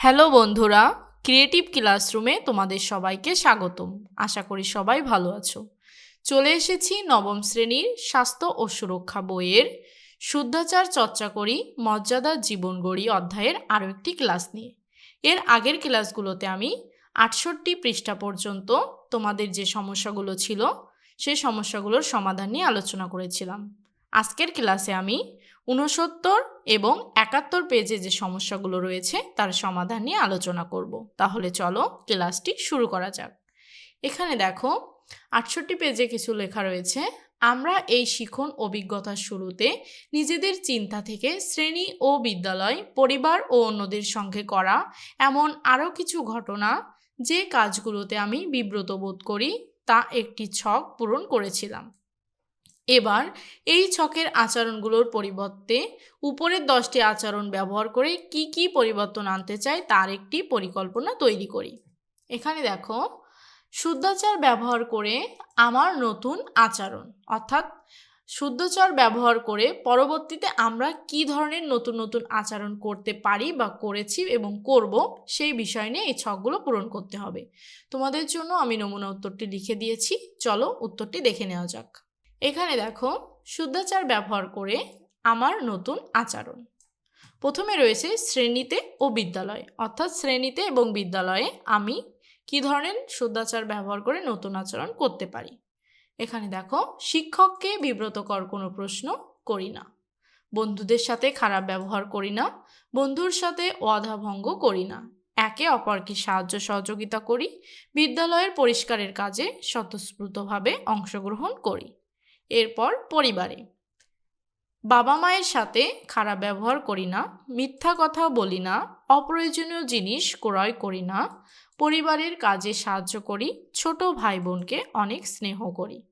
Hello বন্ধুরা creative ক্লাসরুমে তোমাদের সবাইকে স্বাগতম। আশা করি সবাই ভালো আছো। চলে এসেছি নবম শ্রেণির স্বাস্থ্য ও সুরক্ষা বইয়ের শুদ্ধাচার চর্চা করি মর্যাদা জীবন গড়ি অধ্যায়ের আরও একটি ক্লাস নিয়ে। এর আগের ক্লাসগুলোতে আমি আটষট্টি পৃষ্ঠা পর্যন্ত তোমাদের যে সমস্যাগুলো ছিল সেই সমস্যাগুলোর সমাধান নিয়ে আলোচনা করেছিলাম। আজকের ক্লাসে আমি ঊনসত্তর এবং একাত্তর পেজে যে সমস্যাগুলো রয়েছে, তার সমাধান নিয়ে আলোচনা করব। তাহলে চলো ক্লাসটি শুরু করা যাক। এখানে দেখো, আটষট্টি পেজে কিছু লেখা রয়েছে, আমরা এই শিখন অভিজ্ঞতার শুরুতে নিজেদের চিন্তা থেকে শ্রেণি ও বিদ্যালয়, পরিবার ও অন্যদের সঙ্গে করা এমন আরও কিছু ঘটনা যে কাজগুলোতে আমি বিব্রত বোধ করি, তা একটি ছক পূরণ করেছিলাম। এবার এই ছকের আচরণগুলোর পরিবর্তে উপরের দশটি আচরণ ব্যবহার করে কি কি পরিবর্তন আনতে চাই তার একটি পরিকল্পনা তৈরি করি। এখানে দেখো, শুদ্ধাচার ব্যবহার করে আমার নতুন আচরণ, অর্থাৎ শুদ্ধচার ব্যবহার করে পরবর্তীতে আমরা কি ধরনের নতুন নতুন আচরণ করতে পারি বা করেছি এবং করব সেই বিষয় নিয়ে এই ছকগুলো পূরণ করতে হবে। তোমাদের জন্য আমি নমুনা উত্তরটি লিখে দিয়েছি। চলো উত্তরটি দেখে নেওয়া যাক। এখানে দেখো শুদ্ধাচার ব্যবহার করে আমার নতুন আচরণ। প্রথমে রয়েছে শ্রেণীতে ও বিদ্যালয়ে। অর্থাৎ শ্রেণীতে এবং বিদ্যালয়ে আমি কি ধরনের শুদ্ধাচার ব্যবহার করে নতুন আচরণ করতে পারি? এখানে দেখো, শিক্ষককে বিব্রতকর কোনো প্রশ্ন করি না। বন্ধুদের সাথে খারাপ ব্যবহার করি না। বন্ধুর সাথে অধাভঙ্গ করি না। একে অপরকে সাহায্য সহযোগিতা করি। বিদ্যালয়ের পরিষ্কারের কাজে স্বতঃস্ফূর্তভাবে অংশগ্রহণ করি। এরপর পরিবারে। বাবা মায়ের সাথে খারাপ ব্যবহার করি না, মিথ্যা কথা বলি না, অপ্রয়োজনীয় জিনিস ক্রয় করি না, পরিবারের কাজে সাহায্য করি, ছোট ভাই বোনকে অনেক স্নেহ করি।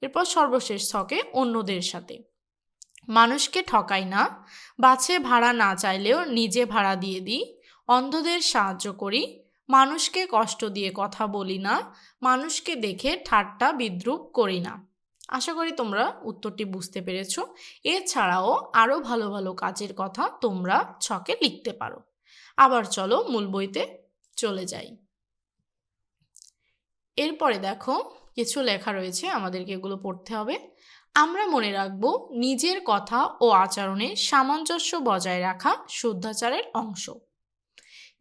এরপর সর্বশেষ ছকে অন্যদের সাথে। মানুষকে ঠকাই না, বাছে ভাড়া না চাইলেও নিজে ভাড়া দিয়ে দিই, অন্ধদের সাহায্য করি, মানুষকে কষ্ট দিয়ে কথা বলি না, মানুষকে দেখে ঠাট্টা বিদ্রুপ করি না। আশা করি তোমরা উত্তরটি বুঝতে পেরেছ। এছাড়াও আরও ভালো ভালো কাজের কথা তোমরা ছকে লিখতে পারো। আবার চলো মূল বইতে চলে যাই। এরপরে দেখো, কিছু লেখা রয়েছে, আমাদেরকে এগুলো পড়তে হবে। আমরা মনে রাখব, নিজের কথা ও আচরণে সামঞ্জস্য বজায় রাখা শুদ্ধাচারের অংশ।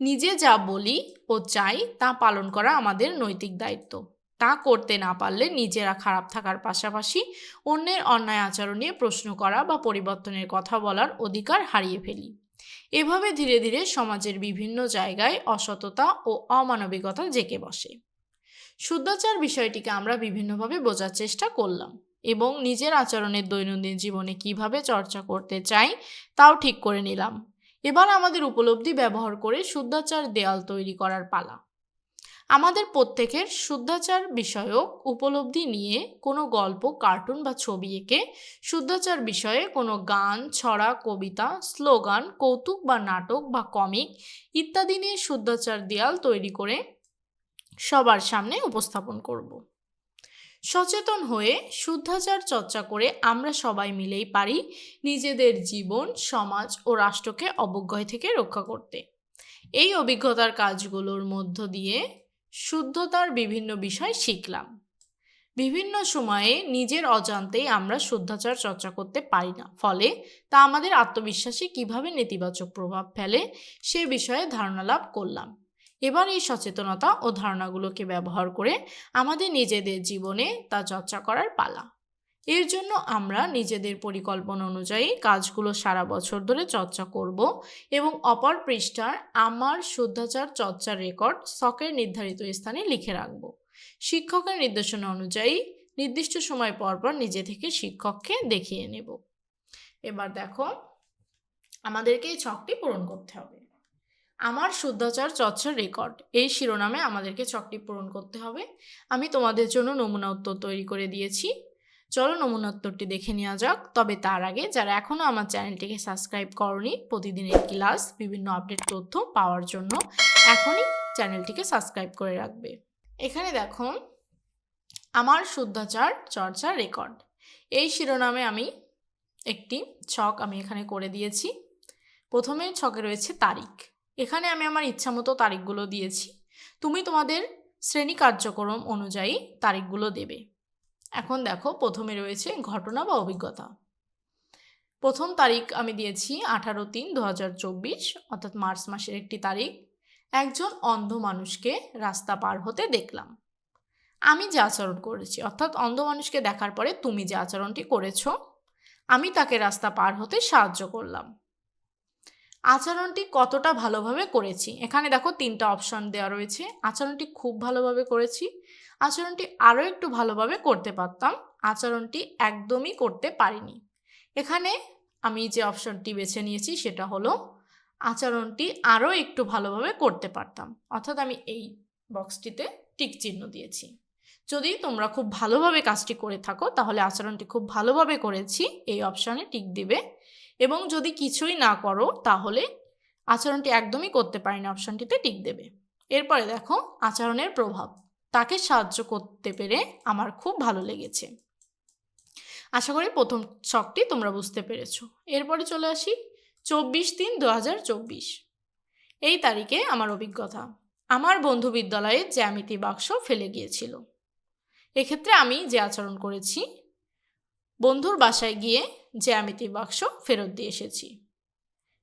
নিজে যা বলি ও চাই তা পালন করা আমাদের নৈতিক দায়িত্ব। তা করতে না পারলে নিজেরা খারাপ থাকার পাশাপাশি অন্যের অন্যায় আচরণ নিয়ে প্রশ্ন করা বা পরিবর্তনের কথা বলার অধিকার হারিয়ে ফেলি। এভাবে ধীরে ধীরে সমাজের বিভিন্ন জায়গায় অসততা ও অমানবিকতা জেঁকে বসে। শুদ্ধাচার বিষয়টিকে আমরা বিভিন্নভাবে বোঝার চেষ্টা করলাম এবং নিজের আচরণের দৈনন্দিন জীবনে কীভাবে চর্চা করতে চাই তাও ঠিক করে নিলাম। এবার আমাদের উপলব্ধি ব্যবহার করে শুদ্ধাচার দেয়াল তৈরি করার পালা। আমাদের প্রত্যেকের শুদ্ধাচার বিষয়ক উপলব্ধি নিয়ে কোনো গল্প, কার্টুন বা ছবি এঁকে শুদ্ধাচার বিষয়ে কোনো গান, ছড়া, কবিতা, স্লোগান, কৌতুক বা নাটক বা কমিক ইত্যাদি নিয়ে শুদ্ধাচার দেয়াল তৈরি করে সবার সামনে উপস্থাপন করব। সচেতন হয়ে শুদ্ধাচার চর্চা করে আমরা সবাই মিলেই পারি নিজেদের জীবন, সমাজ ও রাষ্ট্রকে অবজ্ঞয় থেকে রক্ষা করতে। এই অভিজ্ঞতার কাজগুলোর মধ্য দিয়ে শুদ্ধতার বিভিন্ন বিষয় শিখলাম। বিভিন্ন সময়ে নিজের অজান্তেই আমরা শুদ্ধাচার চর্চা করতে পারি না। ফলে তা আমাদের আত্মবিশ্বাসে কীভাবে নেতিবাচক প্রভাব ফেলে সে বিষয়ে ধারণা লাভ করলাম। এবার এই সচেতনতা ও ধারণাগুলোকে ব্যবহার করে আমাদের নিজেদের জীবনে তা চর্চা করার পালা। এর জন্য আমরা নিজেদের পরিকল্পনা অনুযায়ী কাজগুলো সারা বছর ধরে চর্চা করব এবং অপর পৃষ্ঠার আমার শুদ্ধাচার চর্চার রেকর্ড শখের নির্ধারিত স্থানে লিখে রাখব। শিক্ষকের নির্দেশনা অনুযায়ী নির্দিষ্ট সময় পর পর নিজে থেকে শিক্ষককে দেখিয়ে নেব। এবার দেখো, আমাদেরকে এই ছকটি পূরণ করতে হবে। আমার শুদ্ধাচার চর্চার রেকর্ড, এই শিরোনামে আমাদেরকে ছকটি পূরণ করতে হবে। আমি তোমাদের জন্য নমুনা উত্তর তৈরি করে দিয়েছি। চলো নমুনা উত্তরটি দেখে নেওয়া যাক। তবে তার আগে যারা এখনও আমার চ্যানেলটিকে সাবস্ক্রাইব করনি, প্রতিদিনের ক্লাস, বিভিন্ন আপডেট তথ্য পাওয়ার জন্য এখনই চ্যানেলটিকে সাবস্ক্রাইব করে রাখবে। এখানে দেখো, আমার শুদ্ধাচার চর্চা রেকর্ড। এই শিরোনামে আমি একটি ছক আমি এখানে করে দিয়েছি। প্রথমে ছকে রয়েছে তারিখ। এখানে আমি আমার ইচ্ছামতো তারিখগুলো দিয়েছি। তুমি তোমাদের শ্রেণি কার্যক্রম অনুযায়ী তারিখগুলো দেবে। এখন দেখো প্রথমে রয়েছে ঘটনা বা অভিজ্ঞতা। প্রথম তারিখ আমি দিয়েছি আঠারো তিন দু হাজার চব্বিশ, অর্থাৎ মার্চ মাসের একটি তারিখ। একজন অন্ধ মানুষকে রাস্তা পার হতে দেখলাম। আমি যে আচরণ করেছি, অর্থাৎ অন্ধ মানুষকে দেখার পরে তুমি যে আচরণটি করেছ, আমি তাকে রাস্তা পার হতে সাহায্য করলাম। আচরণটি কতটা ভালোভাবে করেছি? এখানে দেখো তিনটা অপশন দেওয়া রয়েছে। আচরণটি খুব ভালোভাবে করেছি। আচরণটি আরও একটু ভালোভাবে করতে পারতাম। আচরণটি একদমই করতে পারিনি। এখানে আমি যে অপশনটি বেছে নিয়েছি সেটা হলো আচরণটি আরও একটু ভালোভাবে করতে পারতাম। অর্থাৎ আমি এই বক্সটিতে টিক চিহ্ন দিয়েছি। যদি তোমরা খুব ভালোভাবে কাজটি করে থাকো, তাহলে আচরণটি খুব ভালোভাবে করেছি। এই অপশানে টিক দিবে। এবং যদি কিছুই না করো, তাহলে আচরণটি একদমই করতে পারি না অপশানটিতে টিক দেবে। এরপরে দেখো, আচরণের প্রভাব। তাকে সাহায্য করতে পেরে আমার খুব ভালো লেগেছে। আশা করি প্রথম ছকটি তোমরা বুঝতে পেরেছ। এরপরে চলে আসি, চব্বিশ তিন দু হাজার চব্বিশ। এই তারিখে আমার অভিজ্ঞতা। আমার বন্ধু বিদ্যালয়ে জ্যামিতি বাক্স ফেলে গিয়েছিল। এক্ষেত্রে আমি যে আচরণ করেছি বন্ধুর বাসায় গিয়ে জ্যামিতি বাক্স ফেরত দিয়ে এসেছি।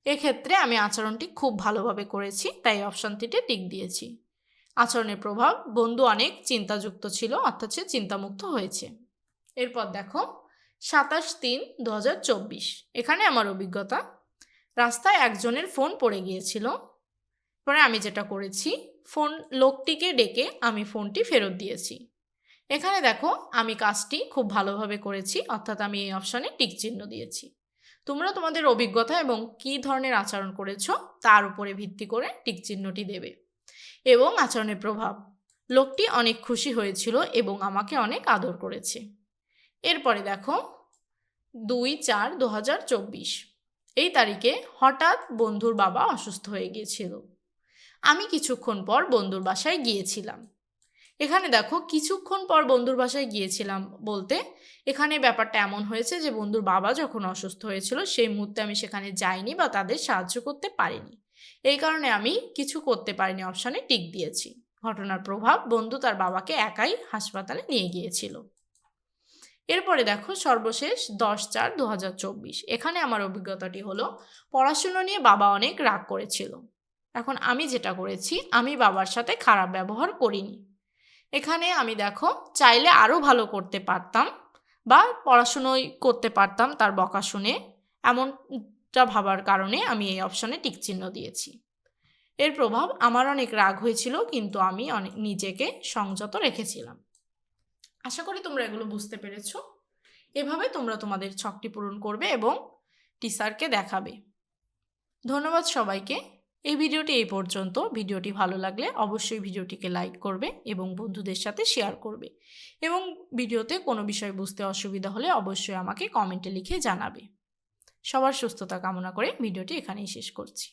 এক্ষেত্রে আমি আচরণটি খুব ভালোভাবে করেছি, তাই অপশানটিতে টিক দিয়েছি। আচরণের প্রভাব বন্ধু অনেক চিন্তাযুক্ত ছিল, অর্থাৎ সে চিন্তামুক্ত হয়েছে। এরপর দেখো, সাতাশ তিন দু এখানে আমার অভিজ্ঞতা, রাস্তায় একজনের ফোন পড়ে গিয়েছিল। পরে আমি যেটা করেছি, ফোন, লোকটিকে ডেকে আমি ফোনটি ফেরত দিয়েছি। এখানে দেখো, আমি কাজটি খুব ভালোভাবে করেছি, অর্থাৎ আমি এই অপশানে টিক চিহ্ন দিয়েছি। তোমরা তোমাদের অভিজ্ঞতা এবং কী ধরনের আচরণ করেছ, তার উপরে ভিত্তি করে টিক চিহ্নটি দেবে। এবং আচরণের প্রভাব। লোকটি অনেক খুশি হয়েছিল এবং আমাকে অনেক আদর করেছে। এরপরে দেখো, দুই চার দু হাজার চব্বিশ। এই তারিখে হঠাৎ বন্ধুর বাবা অসুস্থ হয়ে গিয়েছিল। আমি কিছুক্ষণ পর বন্ধুর বাসায় গিয়েছিলাম। এখানে দেখো, কিছুক্ষণ পর বন্ধুর বাসায় গিয়েছিলাম বলতে, এখানে ব্যাপারটা এমন হয়েছে যে বন্ধুর বাবা যখন অসুস্থ হয়েছিল, সেই মুহূর্তে আমি সেখানে যাইনি বা তাদের সাহায্য করতে পারিনি। এই কারণে আমি কিছু করতে পারিনি, অপশানে টিক দিয়েছি। ঘটনার প্রভাব বন্ধু তার বাবাকে একাই হাসপাতালে নিয়ে গিয়েছিল। এরপরে দেখো, সর্বশেষ দশ চার দু এখানে আমার অভিজ্ঞতাটি হলো, পড়াশুনো নিয়ে বাবা অনেক রাগ করেছিল। এখন আমি যেটা করেছি, আমি বাবার সাথে খারাপ ব্যবহার করিনি। এখানে আমি দেখো চাইলে আরও ভালো করতে পারতাম বা পড়াশুনোই করতে পারতাম তার বকা শুনে। এমনটা ভাবার কারণে আমি এই অপশানে টিকচিহ্ন দিয়েছি। এর প্রভাব আমার অনেক রাগ হয়েছিল, কিন্তু আমি অনেক নিজেকে সংযত রেখেছিলাম। আশা করি তোমরা এগুলো বুঝতে পেরেছ। এভাবে তোমরা তোমাদের ছকটি পূরণ করবে এবং টিচারকে দেখাবে। ধন্যবাদ সবাইকে। এই ভিডিওটি এই পর্যন্ত। ভিডিওটি ভালো লাগলে অবশ্যই ভিডিওটিকে লাইক করবে এবং বন্ধুদের সাথে শেয়ার করবে এবং ভিডিওতে কোনো বিষয় বুঝতে অসুবিধা হলে অবশ্যই আমাকে কমেন্টে লিখে জানাবে। সবার সুস্থতা কামনা করে ভিডিওটি এখানেই শেষ করছি।